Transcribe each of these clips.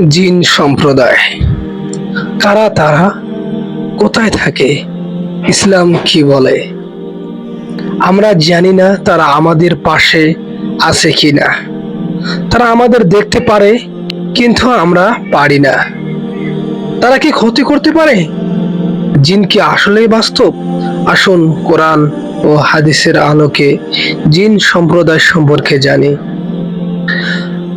জিন সম্প্রদায়। কারা তারা? কোথায় থাকে? ইসলাম কি বলে? আমরা জানি না তারা আমাদের পাশে আছে কি না তারা আমাদের দেখতে পারে, কিন্তু আমরা পারি না। তারা কি ক্ষতি করতে পারে? জিন কি আসলেই বাস্তব? আসুন কোরআন ও হাদিসের আলোকে জিন সম্প্রদায় সম্পর্কে জানি।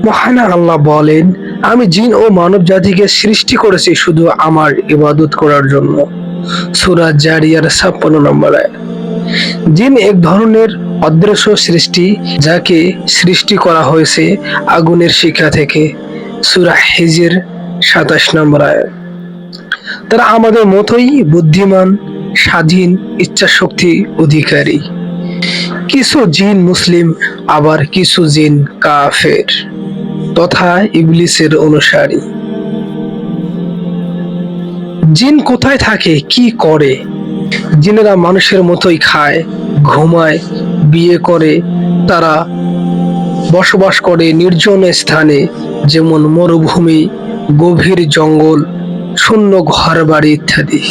মহান আল্লাহ বলেন, আমি জিন ও মানব জাতিকে সৃষ্টি করেছি শুধু আমার ইবাদত করার জন্য সুরা জারিয়ার ছাপ্পান্ন নম্বর। জিন এক ধরনের অদৃশ্য সৃষ্টি যাকে সৃষ্টি করা হয়েছে আগুনের শিক্ষা থেকে সুরা হিজের সাতাশ নম্বর আয়াত। তারা আমাদের মতোই বুদ্ধিমান, স্বাধীন ইচ্ছা শক্তি অধিকারী কিছু জিন মুসলিম, আবার কিছু জিন কাফের তথা ইবলিসের অনুসারী। জিন কোথায় থাকে, কি করে? জিনেরা মানুষের মতোই খায়, ঘুমায়, বিয়ে করে, তারা বসবাস করে নির্জন স্থানে, যেমন মরুভূমি, গভীর জঙ্গল, শূন্য ঘর বাড়ি ইত্যাদি।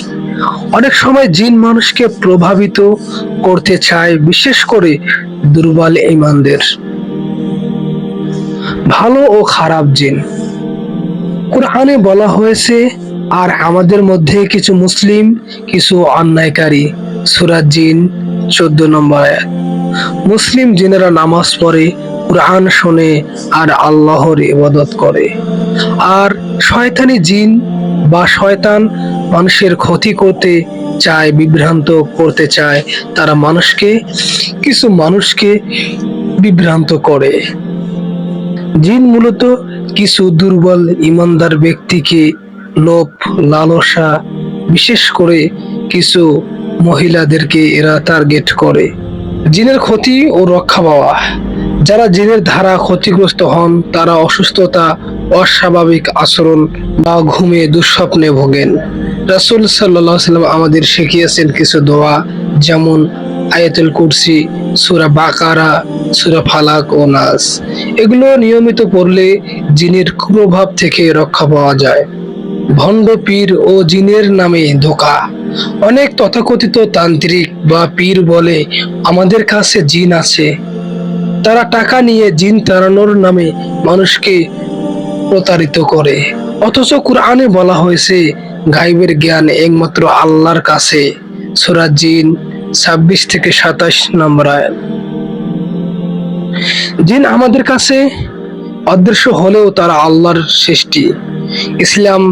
অনেক সময় জিন মানুষকে প্রভাবিত করতে চায়, বিশেষ করে দুর্বল ইমানদের। ভালো ও খারাপ জিন। কোরআনে বলা হয়েছে, আর আমাদের মধ্যে কিছু মুসলিম, কিছু অন্যায়কারী। সুরাজ জিন, চোদ্দ নম্বর মুসলিম জিনেরা নামাজ পড়ে, কোরআন শোনে, আর আল্লাহর ইবাদত করে। আর শয়তানি জিন বা শয়তান মানুষের ক্ষতি করতে চায়, বিভ্রান্ত করতে চায়, তারা মানুষকে, কিছু মানুষকে বিভ্রান্ত করে। জিন মূলত কিছু দুর্বল ইমানদার ব্যক্তিকে লোভ, লালসা, বিশেষ করে কিছু মহিলাদেরকে এরা টার্গেট করে। জিনের ক্ষতি ও রক্ষা পাওয়া। যারা জিনের ধারা ক্ষতিগ্রস্ত হন, তারা অসুস্থতা, অস্বাভাবিক আচরণ বা ঘুমে দুঃস্বপ্নে ভোগেন। রাসুল সাল্লাম আমাদের শিখিয়েছেন কিছু দোয়া, যেমন আয়াতুল কুরসি, সুরা বাকারা, সুরা ফালাক ও নাস। এগুলো নিয়মিত পড়লে জিনের কুপ্রভাব থেকে রক্ষা পাওয়া যায়। ভণ্ড পীর ও জিনের নামে ধোকা। অনেক তথাকথিত তান্ত্রিক বা পীর বলে, আমাদের কাছে জিন আছে। তারা টাকা নিয়ে জিন তাড়ানোর নামে মানুষকে প্রতারিত করে। অথচ কোরআনে বলা হয়েছে গাইবের জ্ঞান একমাত্র আল্লাহর কাছে। সুরা জিন ছাব্বিশ থেকে সাতাশ নম্বর আয়াত। জিন আমাদের কাছে অদৃশ্য হলেও তারা আল্লাহর সৃষ্টি। ইসলাম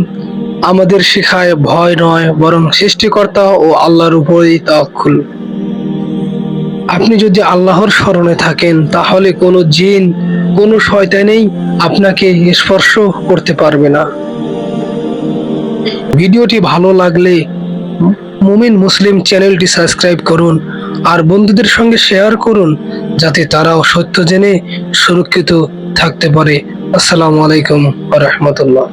আমাদের শেখায় ভয় নয়, বরং সৃষ্টিকর্তা ও আল্লাহর উপরেই তাওয়াক্কুল। আপনি যদি আল্লাহর স্মরণে থাকেন, তাহলে কোনো জিন, কোনো শয়তানেই আপনাকে স্পর্শ করতে পারবে না। ভিডিওটি ভালো লাগলে মুমিন মুসলিম চ্যানেলটি সাবস্ক্রাইব করুন আর বন্ধুদের সঙ্গে শেয়ার করুন যাতে তারাও সত্য জেনে সুরক্ষিত থাকতে পারে। আসসালামু আলাইকুম রহমতুল্লাহ।